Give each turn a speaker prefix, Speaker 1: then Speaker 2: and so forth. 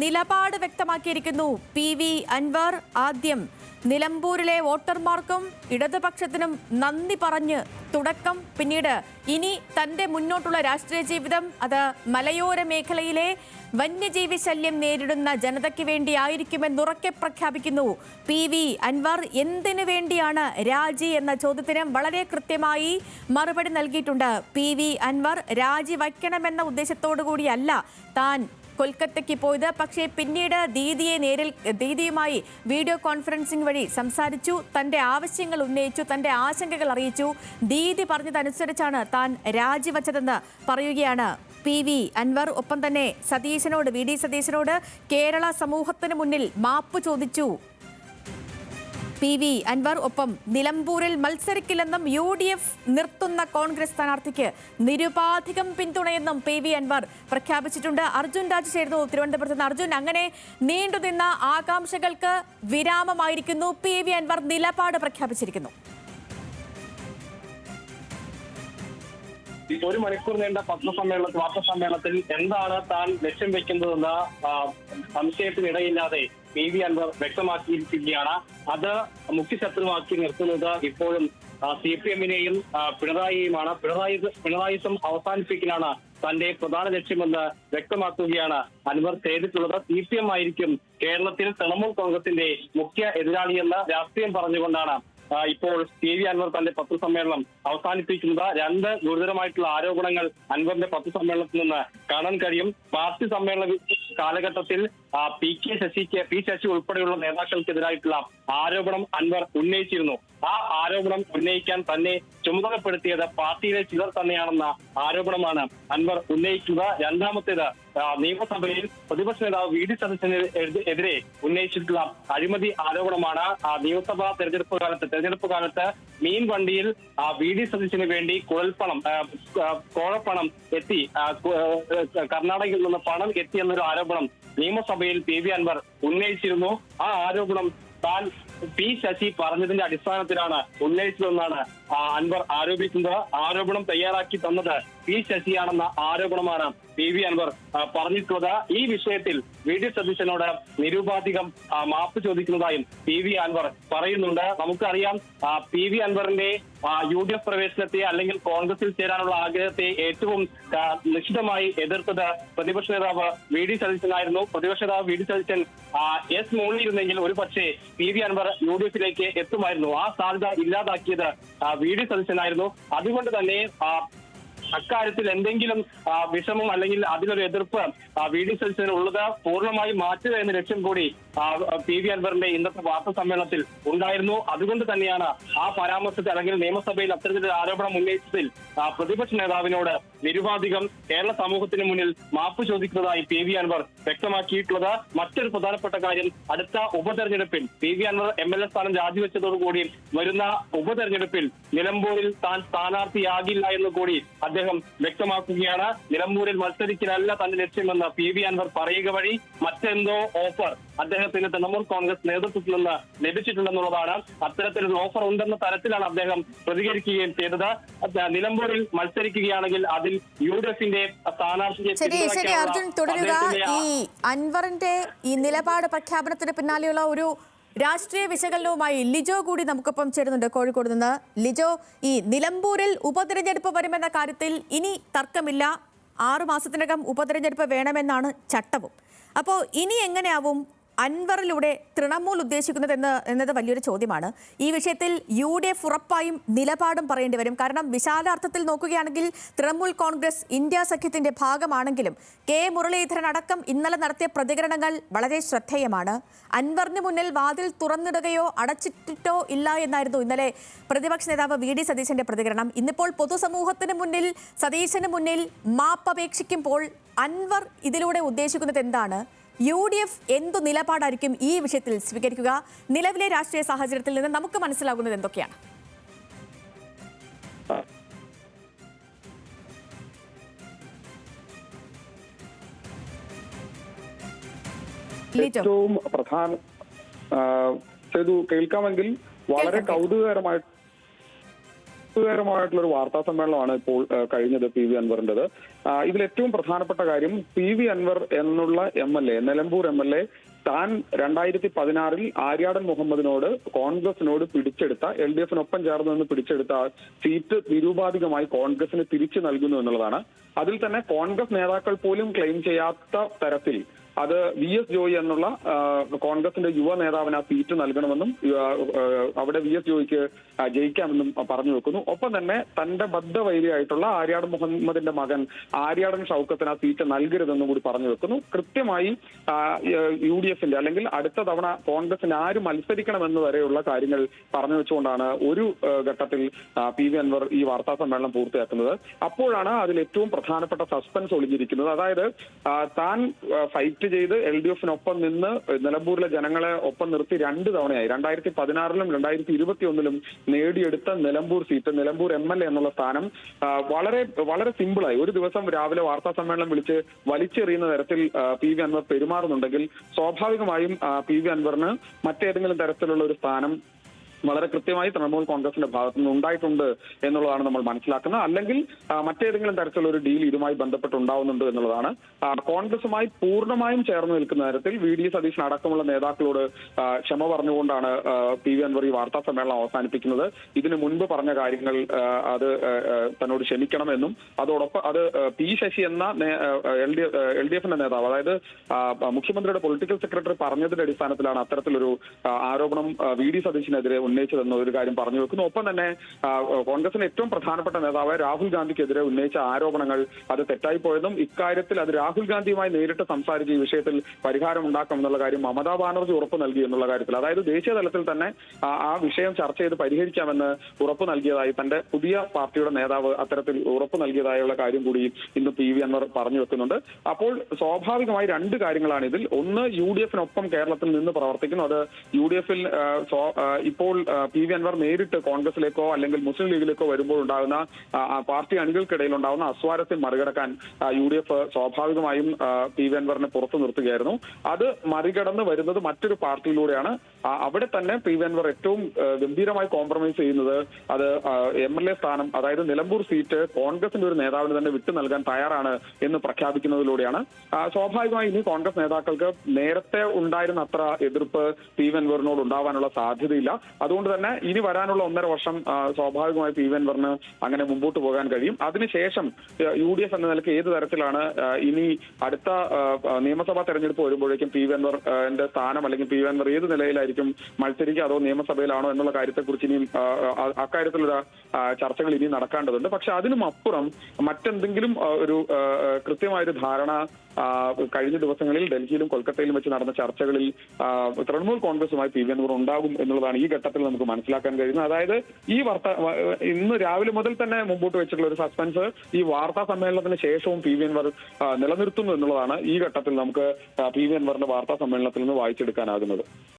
Speaker 1: നിലപാട് വ്യക്തമാക്കിയിരിക്കുന്നു. P V Anwar ആദ്യം നിലമ്പൂരിലെ വോട്ടർമാർക്കും ഇടതുപക്ഷത്തിനും നന്ദി പറഞ്ഞ് തുടക്കം. പിന്നീട് ഇനി തന്റെ മുന്നോട്ടുള്ള രാഷ്ട്രീയ ജീവിതം അത് മലയോര മേഖലയിലെ വന്യജീവി ശല്യം നേരിടുന്ന ജനതയ്ക്ക് വേണ്ടിയായിരിക്കുമെന്നുറക്കെ പ്രഖ്യാപിക്കുന്നു. പി വി അൻവർ എന്തിനു വേണ്ടിയാണ് രാജി എന്ന ചോദ്യത്തിന് വളരെ കൃത്യമായി മറുപടി നൽകിയിട്ടുണ്ട്. പി വി അൻവർ രാജി വയ്ക്കണമെന്ന ഉദ്ദേശത്തോടു കൂടിയല്ല താൻ കൊൽക്കത്തയ്ക്ക് പോയത്. പക്ഷേ പിന്നീട് ദീദിയെ നേരിൽ ദീദിയുമായി വീഡിയോ കോൺഫറൻസിംഗ് വഴി സംസാരിച്ചു. തന്റെ ആവശ്യങ്ങൾ ഉന്നയിച്ചു തന്റെ ആശങ്കകൾ അറിയിച്ചു. ദീദി പറഞ്ഞതനുസരിച്ചാണ് താൻ രാജിവച്ചതെന്ന് പറയുകയാണ് പി വി അൻവർ. ഒപ്പം തന്നെ സതീശനോട് വി ഡി സതീശനോട് കേരള സമൂഹത്തിന് മുന്നിൽ മാപ്പ് ചോദിച്ചു. പി വി അൻവർ ഒപ്പം നിലമ്പൂരിൽ മത്സരിക്കില്ലെന്നും യു ഡി എഫ് നിർത്തുന്ന കോൺഗ്രസ് സ്ഥാനാർത്ഥിക്ക് നിരുപാധികം പിന്തുണയെന്നും പി വി അൻവർ പ്രഖ്യാപിച്ചിട്ടുണ്ട്. അർജുൻ രാജ് ചേർന്നു തിരുവനന്തപുരത്ത് നിന്ന്. അർജുൻ അങ്ങനെ നീണ്ടുനിന്ന ആകാംക്ഷകൾക്ക് വിരാമമായിരിക്കുന്നു. പി വി അൻവർ നിലപാട് പ്രഖ്യാപിച്ചിരിക്കുന്നു.
Speaker 2: ഒരു മണിക്കൂർ നീണ്ട പത്രസമ്മേളനത്തിൽ വാർത്താ സമ്മേളനത്തിൽ എന്താണ് താൻ ലക്ഷ്യം വെക്കുന്നതെന്ന് സംശയത്തിനിടയില്ലാതെ പി വി അൻവർ വ്യക്തമാക്കിയിരിക്കുകയാണ്. അത് മുഖ്യശത്രുവാക്കി നിർത്തുന്നത് ഇപ്പോഴും സി പി എമ്മിനെയും പിണറായിയുമാണ്. പിണറായി പിണറായിസം അവസാനിപ്പിക്കലാണ് തന്റെ പ്രധാന ലക്ഷ്യമെന്ന് വ്യക്തമാക്കുകയാണ് അൻവർ ചെയ്തിട്ടുള്ളത്. സി പി എം ആയിരിക്കും കേരളത്തിൽ തൃണമൂൽ കോൺഗ്രസിന്റെ മുഖ്യ എതിരാളിയെന്ന് രാഷ്ട്രീയം പറഞ്ഞുകൊണ്ടാണ് ഇപ്പോൾ സി വി അൻവർ തന്റെ പത്രസമ്മേളനം അവസാനിപ്പിക്കുന്നത്. രണ്ട് ഗുരുതരമായിട്ടുള്ള ആരോപണങ്ങൾ അൻവറിന്റെ പത്രസമ്മേളനത്തിൽ നിന്ന് കാണാൻ കഴിയും. പാർട്ടി സമ്മേളന കാലഘട്ടത്തിൽ പി കെ ശശിക്ക് പി ശശി ഉൾപ്പെടെയുള്ള നേതാക്കൾക്കെതിരായിട്ടുള്ള ആരോപണം അൻവർ ഉന്നയിച്ചിരുന്നു. ആ ആരോപണം ഉന്നയിക്കാൻ തന്നെ ചുമതലപ്പെടുത്തിയത് പാർട്ടിയിലെ ചിലർ തന്നെയാണെന്ന ആരോപണമാണ് അൻവർ ഉന്നയിക്കുക. രണ്ടാമത്തേത് നിയമസഭയിൽ പ്രതിപക്ഷ നേതാവ് വി ഡി സതീശന് ഉന്നയിച്ചിട്ടുള്ള അഴിമതി ആരോപണമാണ് നിയമസഭാ തെരഞ്ഞെടുപ്പ് കാലത്ത് തെരഞ്ഞെടുപ്പ് കാലത്ത് മീൻ വണ്ടിയിൽ വി ഡി സതീശന് വേണ്ടി കുഴൽപ്പണം കോഴപ്പണം എത്തി കർണാടകയിൽ നിന്ന് പണം എത്തി എന്നൊരു ആരോപണം നിയമസഭയിൽ പി വി അൻവർ ഉന്നയിച്ചിരുന്നു. ആ ആരോപണം താൻ പി ശശി പറഞ്ഞതിന്റെ അടിസ്ഥാനത്തിലാണ് ഉന്നയിച്ചതെന്നാണ് അൻവർ ആരോപിക്കുന്നത്. ആരോപണം തയ്യാറാക്കി തന്നത് പി ശശിയാണെന്ന ആരോപണമാണ് പി വി അൻവർ പറഞ്ഞിട്ടുള്ളത്. ഈ വിഷയത്തിൽ വി ഡി സതീശനോട് നിരുപാധികം മാപ്പ് ചോദിക്കുന്നതായും പി വി അൻവർ പറയുന്നുണ്ട്. നമുക്കറിയാം പി വി അൻവറിന്റെ യു ഡി എഫ് പ്രവേശനത്തെ അല്ലെങ്കിൽ കോൺഗ്രസിൽ ചേരാനുള്ള ആഗ്രഹത്തെ ഏറ്റവും നിശ്ചിതമായി എതിർത്തത് പ്രതിപക്ഷ നേതാവ് വി ഡി സതീശനായിരുന്നു. പ്രതിപക്ഷ നേതാവ് വി ഡി സതീശൻ എസ് മുകളിലിരുന്നെങ്കിൽ ഒരു പക്ഷേ P V Anvar U D എഫിലേക്ക് എത്തുമായിരുന്നു. ആ സാധ്യത ഇല്ലാതാക്കിയത് വി ഡി സതീശനായിരുന്നു. അതുകൊണ്ട് തന്നെ അക്കാര്യത്തിൽ എന്തെങ്കിലും വിഷമം അല്ലെങ്കിൽ അതിലൊരു എതിർപ്പ് വി ഡി സതീശന് ഉള്ളത് പൂർണമായി മാറ്റുക എന്ന ലക്ഷ്യം കൂടി പി വി അൻവറിന്റെ ഇന്നത്തെ വാർത്താ സമ്മേളനത്തിൽ ഉണ്ടായിരുന്നു. അതുകൊണ്ട് തന്നെയാണ് ആ പരാമർശത്തിൽ അല്ലെങ്കിൽ നിയമസഭയിൽ അത്തരത്തിലൊരു ആരോപണം ഉന്നയിച്ചതിൽ പ്രതിപക്ഷ നേതാവിനോട് നിരുപാധികം കേരള സമൂഹത്തിന് മുന്നിൽ മാപ്പ് ചോദിക്കുന്നതായി പി വി അൻവർ വ്യക്തമാക്കിയിട്ടുള്ളത്. മറ്റൊരു പ്രധാനപ്പെട്ട കാര്യം അടുത്ത ഉപതെരഞ്ഞെടുപ്പിൽ P V Anvar M L A സ്ഥാനം രാജിവെച്ചതോടുകൂടി വരുന്ന ഉപതെരഞ്ഞെടുപ്പിൽ നിലമ്പൂരിൽ താൻ സ്ഥാനാർത്ഥിയാകില്ല എന്ന് കൂടി അദ്ദേഹം വ്യക്തമാക്കുകയാണ്. നിലമ്പൂരിൽ മത്സരിക്കലല്ല തന്റെ ലക്ഷ്യമെന്ന് പി വി അൻവർ പറയുക വഴി മറ്റെന്തോ ഓഫർ അദ്ദേഹത്തിന് തൃണമൂൽ കോൺഗ്രസ് നേതൃത്വത്തിൽ നിന്ന് ലഭിച്ചിട്ടുണ്ടെന്നുള്ളതാണ് അത്തരത്തിലൊരു ഓഫർ ഉണ്ടെന്ന തരത്തിലാണ് അദ്ദേഹം പ്രതികരിക്കുകയും ചെയ്തത്. നിലമ്പൂരിൽ മത്സരിക്കുകയാണെങ്കിൽ അതിൽ യു ഡി എഫിന്റെ സ്ഥാനാർത്ഥിയെ
Speaker 1: ശരി ശരി അർജുൻ തുടരുക. ഈ അൻവറിന്റെ ഈ നിലപാട് പ്രഖ്യാപനത്തിന് പിന്നാലെയുള്ള ഒരു രാഷ്ട്രീയ വിശകലനവുമായി ലിജോ കൂടി നമുക്കൊപ്പം ചേരുന്നുണ്ട് കോഴിക്കോട് നിന്ന്. ലിജോ ഈ നിലമ്പൂരിൽ ഉപതെരഞ്ഞെടുപ്പ് വരുമെന്ന കാര്യത്തിൽ ഇനി തർക്കമില്ല. ആറു മാസത്തിനകം ഉപതെരഞ്ഞെടുപ്പ് വേണമെന്നാണ് ചട്ടവും. അപ്പോൾ ഇനി എങ്ങനെയാവും? അൻവറിലൂടെ തൃണമൂൽ ഉദ്ദേശിക്കുന്നത് എന്ന് എന്നത് വലിയൊരു ചോദ്യമാണ്. ഈ വിഷയത്തിൽ യു ഡി എഫ് ഉറപ്പായും നിലപാടും പറയേണ്ടി വരും. കാരണം വിശാലാർത്ഥത്തിൽ നോക്കുകയാണെങ്കിൽ തൃണമൂൽ കോൺഗ്രസ് ഇന്ത്യ സഖ്യത്തിന്റെ ഭാഗമാണെങ്കിലും കെ മുരളീധരൻ അടക്കം ഇന്നലെ നടത്തിയ പ്രതികരണങ്ങൾ വളരെ ശ്രദ്ധേയമാണ്. അൻവറിന് മുന്നിൽ വാതിൽ തുറന്നിടുകയോ അടച്ചിട്ടിട്ടോ ഇല്ല എന്നായിരുന്നു ഇന്നലെ പ്രതിപക്ഷ നേതാവ് വി ഡി സതീശന്റെ പ്രതികരണം. ഇന്നിപ്പോൾ പൊതുസമൂഹത്തിന് മുന്നിൽ സതീശന് മുന്നിൽ മാപ്പ് മാപ്പപേക്ഷിക്കുമ്പോൾ അൻവർ ഇതിലൂടെ ഉദ്ദേശിക്കുന്നത് എന്താണ്? യു ഡി എഫ് എന്തു നിലപാടായിരിക്കും ഈ വിഷയത്തിൽ സ്വീകരിക്കുക? നിലവിലെ രാഷ്ട്രീയ സാഹചര്യത്തിൽ നിന്ന് നമുക്ക് മനസ്സിലാകുന്നത് എന്തൊക്കെയാണ്?
Speaker 3: ഏറ്റവും പ്രധാന കേൾക്കാമെങ്കിൽ വളരെ
Speaker 1: കേൾക്കാം, കേൾക്കാം.
Speaker 3: ഒരു വാർത്താ സമ്മേളനമാണ് ഇപ്പോൾ കഴിഞ്ഞത് പി വി അൻവറിന്റേത് ഇതിൽ ഏറ്റവും പ്രധാനപ്പെട്ട കാര്യം പി വി അൻവർ എന്നുള്ള M L A Nilambur M L A താൻ രണ്ടായിരത്തി പതിനാറിൽ ആര്യാടൻ മുഹമ്മദിനോട് കോൺഗ്രസിനോട് പിടിച്ചെടുത്ത എൽ ഡി എഫിനൊപ്പം ചേർന്ന് നിന്ന് പിടിച്ചെടുത്ത സീറ്റ് നിരൂപാധികമായി കോൺഗ്രസിന് തിരിച്ചു നൽകുന്നു എന്നുള്ളതാണ് അതിൽ തന്നെ കോൺഗ്രസ് നേതാക്കൾ പോലും ക്ലെയിം ചെയ്യാത്ത തരത്തിൽ അത് വി എസ് ജോയി എന്നുള്ള കോൺഗ്രസിന്റെ യുവ നേതാവിന് ആ സീറ്റ് നൽകണമെന്നും അവിടെ വി എസ് ജോയിക്ക് ജയിക്കാമെന്നും പറഞ്ഞു വെക്കുന്നു. ഒപ്പം തന്നെ തന്റെ ബദ്ധവൈരിയായിട്ടുള്ള ആര്യാടൻ മുഹമ്മദിന്റെ മകൻ ആര്യാടൻ ഷൗക്കത്തിന് ആ സീറ്റ് നൽകരുതെന്നും കൂടി പറഞ്ഞു വെക്കുന്നു. കൃത്യമായി യു ഡി എഫിന്റെ അല്ലെങ്കിൽ അടുത്ത തവണ കോൺഗ്രസിന് ആര് മത്സരിക്കണമെന്ന് വരെയുള്ള കാര്യങ്ങൾ പറഞ്ഞു വെച്ചുകൊണ്ടാണ് ഒരു ഘട്ടത്തിൽ പി വി അൻവർ ഈ വാർത്താ സമ്മേളനം പൂർത്തിയാക്കുന്നത്. അപ്പോഴാണ് അതിൽ ഏറ്റവും പ്രധാനപ്പെട്ട സസ്പെൻസ് ഒളിഞ്ഞിരിക്കുന്നത്. അതായത് താൻ ആ, ഫൈറ്റ് ചെയ്ത് എൽ ഡി എഫിനൊപ്പം നിന്ന് നിലമ്പൂരിലെ ജനങ്ങളെ ഒപ്പം നിർത്തി രണ്ട് തവണയായി. രണ്ടായിരത്തി പതിനാറിലും രണ്ടായിരത്തി ഇരുപത്തി ഒന്നിലും നേടിയെടുത്ത Nilambur seat Nilambur M L A എന്നുള്ള സ്ഥാനം വളരെ വളരെ സിമ്പിളായി. ഒരു ദിവസം രാവിലെ വാർത്താ സമ്മേളനം വിളിച്ച് വലിച്ചെറിയുന്ന തരത്തിൽ പി വി അൻവർ പെരുമാറുന്നുണ്ടെങ്കിൽ സ്വാഭാവികമായും പി വി അൻവറിന് മറ്റേതെങ്കിലും തരത്തിലുള്ള ഒരു സ്ഥാനം വളരെ കൃത്യമായി തൃണമൂൽ കോൺഗ്രസിന്റെ ഭാഗത്തു നിന്ന് ഉണ്ടായിട്ടുണ്ട് എന്നുള്ളതാണ് നമ്മൾ മനസ്സിലാക്കുന്നത്. അല്ലെങ്കിൽ മറ്റേതെങ്കിലും തരത്തിലുള്ള ഒരു ഡീൽ ഇതുമായി ബന്ധപ്പെട്ട് ഉണ്ടാവുന്നുണ്ട് എന്നുള്ളതാണ് കോൺഗ്രസുമായി പൂർണമായും ചേർന്ന് നിൽക്കുന്ന തരത്തിൽ വി ഡി സതീശൻ അടക്കമുള്ള നേതാക്കളോട് ക്ഷമ പറഞ്ഞുകൊണ്ടാണ് പി വി അൻവർ ഈ വാർത്താ സമ്മേളനം അവസാനിപ്പിക്കുന്നത്. ഇതിനു മുൻപ് പറഞ്ഞ കാര്യങ്ങൾ അത് തന്നോട് ക്ഷമിക്കണമെന്നും അതോടൊപ്പം അത് പി ശശി എന്ന എൽ ഡി എൽ ഡി എഫിന്റെ നേതാവ് അതായത് മുഖ്യമന്ത്രിയുടെ പൊളിറ്റിക്കൽ സെക്രട്ടറി പറഞ്ഞതിന്റെ അടിസ്ഥാനത്തിലാണ് അത്തരത്തിലൊരു ആരോപണം വി ഡി സതീശിനെതിരെ ഉന്നയിച്ചതെന്ന ഒരു കാര്യം പറഞ്ഞു വെക്കുന്നു. ഒപ്പം തന്നെ കോൺഗ്രസിന് ഏറ്റവും പ്രധാനപ്പെട്ട നേതാവ് രാഹുൽ ഗാന്ധിക്കെതിരെ ഉന്നയിച്ച ആരോപണങ്ങൾ അത് തെറ്റായി പോയതും ഇക്കാര്യത്തിൽ അത് രാഹുൽ ഗാന്ധിയുമായി നേരിട്ട് സംസാരിച്ച് ഈ വിഷയത്തിൽ പരിഹാരം ഉണ്ടാക്കാം എന്നുള്ള കാര്യം മമതാ ബാനർജി ഉറപ്പ് നൽകി എന്നുള്ള കാര്യത്തിൽ. അതായത് ദേശീയ തലത്തിൽ തന്നെ ആ ആ വിഷയം ചർച്ച ചെയ്ത് പരിഹരിക്കാമെന്ന് ഉറപ്പ് നൽകിയതായി തന്റെ പുതിയ പാർട്ടിയുടെ നേതാവ് അത്തരത്തിൽ ഉറപ്പ് നൽകിയതായുള്ള കാര്യം കൂടി ഇന്ന് പി വി അൻവർ പറഞ്ഞു വെക്കുന്നുണ്ട്. അപ്പോൾ സ്വാഭാവികമായി രണ്ട് കാര്യങ്ങളാണ് ഇതിൽ. ഒന്ന് യു ഡി എഫിനൊപ്പം കേരളത്തിൽ നിന്ന് പ്രവർത്തിക്കുന്നു. അത് യു ഡി എഫിൽ ഇപ്പോൾ പി വി അൻവർ നേരിട്ട് കോൺഗ്രസിലേക്കോ അല്ലെങ്കിൽ മുസ്ലിം ലീഗിലേക്കോ വരുമ്പോൾ ഉണ്ടാകുന്ന പാർട്ടി അണികൾക്കിടയിൽ ഉണ്ടാകുന്ന അസ്വാരസ്യം മറികടക്കാൻ യു ഡി എഫ് സ്വാഭാവികമായും പി വി അൻവറിനെ പുറത്തു നിർത്തുകയായിരുന്നു. അത് മറികടന്ന് വരുന്നത് മറ്റൊരു പാർട്ടിയിലൂടെയാണ്. അവിടെ തന്നെ പി വി അൻവർ ഏറ്റവും ഗംഭീരമായി കോംപ്രമൈസ് ചെയ്യുന്നത് അത് എം എൽ എ സ്ഥാനം അതായത് നിലമ്പൂർ സീറ്റ് കോൺഗ്രസിന്റെ ഒരു നേതാവിന് തന്നെ വിട്ടു നൽകാൻ തയ്യാറാണ് എന്ന് പ്രഖ്യാപിക്കുന്നതിലൂടെയാണ്. സ്വാഭാവികമായി ഇനി കോൺഗ്രസ് നേതാക്കൾക്ക് നേരത്തെ ഉണ്ടായിരുന്ന അത്ര എതിർപ്പ് പി വി അൻവറിനോട് ഉണ്ടാവാനുള്ള സാധ്യതയില്ല. അതുകൊണ്ട് തന്നെ ഇനി വരാനുള്ള ഒന്നര വർഷം സ്വാഭാവികമായി പി വി അൻവറിന് അങ്ങനെ മുമ്പോട്ട് പോകാൻ കഴിയും. അതിനുശേഷം യു ഡി എഫ് എന്ന നിലയ്ക്ക് ഏത് തരത്തിലാണ് ഇനി അടുത്ത നിയമസഭാ തെരഞ്ഞെടുപ്പ് വരുമ്പോഴേക്കും പി വി അൻവർ ആ, സ്ഥാനം അല്ലെങ്കിൽ പി വി ഏത് നിലയിലായിരിക്കും മത്സരിക്കുക അതോ നിയമസഭയിലാണോ എന്നുള്ള കാര്യത്തെക്കുറിച്ച് ഇനിയും അക്കാര്യത്തിലുള്ള ചർച്ചകൾ ഇനി നടക്കേണ്ടതുണ്ട് പക്ഷെ അതിനും അപ്പുറം മറ്റെന്തെങ്കിലും ഒരു കൃത്യമായൊരു ധാരണ കഴിഞ്ഞ ദിവസങ്ങളിൽ ഡൽഹിയിലും കൊൽക്കത്തയിലും വെച്ച് നടന്ന ചർച്ചകളിൽ തൃണമൂൽ കോൺഗ്രസുമായി പി വി ഉണ്ടാകും എന്നുള്ളതാണ് ഈ ഘട്ടത്തിൽ നമുക്ക് മനസ്സിലാക്കാൻ കഴിയുന്നു. അതായത് ഈ വാർത്ത ഇന്ന് രാവിലെ മുതൽ തന്നെ മുമ്പോട്ട് വെച്ചിട്ടുള്ള ഒരു സസ്പെൻസ് ഈ വാർത്താ സമ്മേളനത്തിന് ശേഷവും പി വി അൻവർ നിലനിർത്തുന്നു എന്നുള്ളതാണ് ഈ ഘട്ടത്തിൽ നമുക്ക് പി വി അൻവറിന്റെ വാർത്താ സമ്മേളനത്തിൽ നിന്ന് വായിച്ചെടുക്കാനാകുന്നത്.